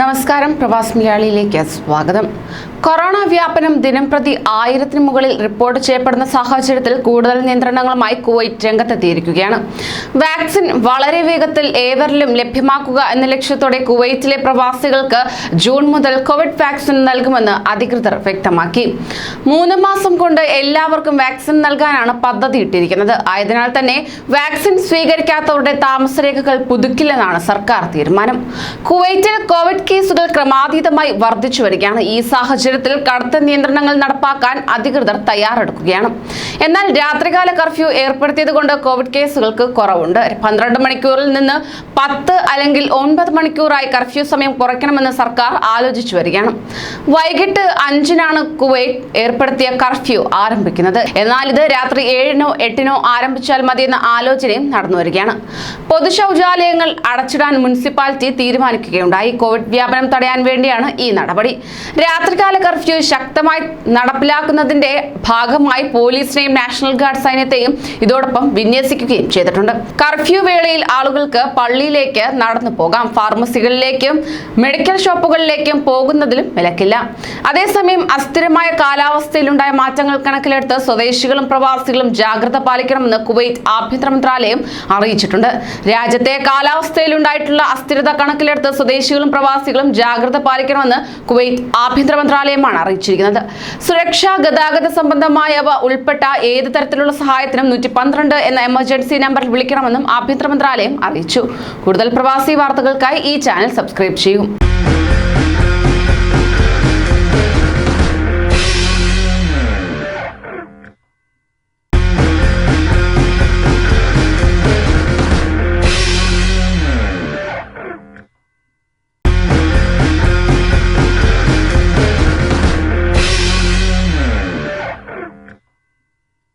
നമസ്കാരം. പ്രവാസ് മലയാളിയിലേക്ക് സ്വാഗതം. കൊറോണ വ്യാപനം ദിനം പ്രതി ആയിരത്തിന് മുകളിൽ റിപ്പോർട്ട് ചെയ്യപ്പെടുന്ന സാഹചര്യത്തിൽ കൂടുതൽ നിയന്ത്രണങ്ങളുമായി കുവൈറ്റ് രംഗത്തെത്തിയിരിക്കുകയാണ്. വാക്സിൻ വളരെ വേഗത്തിൽ ഏവരിലും ലഭ്യമാക്കുക എന്ന ലക്ഷ്യത്തോടെ കുവൈറ്റിലെ പ്രവാസികൾക്ക് ജൂൺ മുതൽ കോവിഡ് വാക്സിൻ നൽകുമെന്ന് അധികൃതർ വ്യക്തമാക്കി. മൂന്ന് മാസം കൊണ്ട് എല്ലാവർക്കും വാക്സിൻ നൽകാനാണ് പദ്ധതി ഇട്ടിരിക്കുന്നത്. ആയതിനാൽ തന്നെ വാക്സിൻ സ്വീകരിക്കാത്തവരുടെ താമസരേഖകൾ പുതുക്കില്ലെന്നാണ് സർക്കാർ തീരുമാനം. കുവൈറ്റിൽ കോവിഡ് കേസുകൾ ക്രമാതീതമായി വർദ്ധിച്ചു വരികയാണ്. ഈ സാഹചര്യത്തിൽ കടുത്ത നിയന്ത്രണങ്ങൾ നടപ്പാക്കാൻ അധികൃതർ തയ്യാറെടുക്കുകയാണ്. എന്നാൽ രാത്രികാല കർഫ്യൂ ഏർപ്പെടുത്തിയതുകൊണ്ട് കോവിഡ് കേസുകൾക്ക് കുറവുണ്ട്. പന്ത്രണ്ട് മണിക്കൂറിൽ നിന്ന് പത്ത് അല്ലെങ്കിൽ ഒൻപത് മണിക്കൂറായി കർഫ്യൂ സമയം കുറയ്ക്കണമെന്ന് സർക്കാർ ആലോചിച്ചു വരികയാണ്. വൈകിട്ട് അഞ്ചിനാണ് കുവൈറ്റ് ഏർപ്പെടുത്തിയ കർഫ്യൂ ആരംഭിക്കുന്നത്. എന്നാൽ ഇത് രാത്രി ഏഴിനോ എട്ടിനോ ആരംഭിച്ചാൽ മതിയെന്ന ആലോചനയും നടന്നു വരികയാണ് പൊതു അടച്ചിടാൻ മുനിസിപ്പാലിറ്റി തീരുമാനിക്കുകയുണ്ടായി. കോവിഡ് വ്യാപനം തടയാൻ വേണ്ടിയാണ് ഈ നടപടി. രാത്രികാല കർഫ്യൂ ശക്തമായി നടപ്പിലാക്കുന്നതിന്റെ ഭാഗമായി പോലീസിനെയും നാഷണൽ ഗാർഡ് സൈന്യത്തെയും ഇതോടൊപ്പം വിന്യസിക്കുകയും ചെയ്തിട്ടുണ്ട്. കർഫ്യൂ വേളയിൽ ആളുകൾക്ക് പള്ളിയിലേക്ക് നടന്നു പോകാം. ഫാർമസികളിലേക്കും മെഡിക്കൽ ഷോപ്പുകളിലേക്കും പോകുന്നതിലും വിലക്കില്ല. അതേസമയം അസ്ഥിരമായ കാലാവസ്ഥയിലുണ്ടായ മാറ്റങ്ങൾ കണക്കിലെടുത്ത് സ്വദേശികളും പ്രവാസികളും ജാഗ്രത പാലിക്കണമെന്ന് കുവൈറ്റ് ആഭ്യന്തര മന്ത്രാലയം അറിയിച്ചിട്ടുണ്ട്. രാജ്യത്തെ കാലാവസ്ഥയിലുണ്ടായിട്ടുള്ള അസ്ഥിരത കണക്കിലെടുത്ത് സ്വദേശികളും പ്രവാസികളും ജാഗ്രത പാലിക്കണമെന്ന് കുവൈത്ത് ആഭ്യന്തര മന്ത്രാലയമാണ് അറിയിച്ചിരിക്കുന്നത്. സുരക്ഷാ ഗതാഗത സംബന്ധമായവ ഉൾപ്പെട്ട ഏത് തരത്തിലുള്ള സഹായത്തിനും നൂറ്റി പന്ത്രണ്ട് എന്ന എമർജൻസി നമ്പറിൽ വിളിക്കണമെന്നും ആഭ്യന്തര മന്ത്രാലയം അറിയിച്ചു. കൂടുതൽ പ്രവാസി വാർത്തകൾക്കായി ഈ ചാനൽ സബ്സ്ക്രൈബ് ചെയ്യൂ.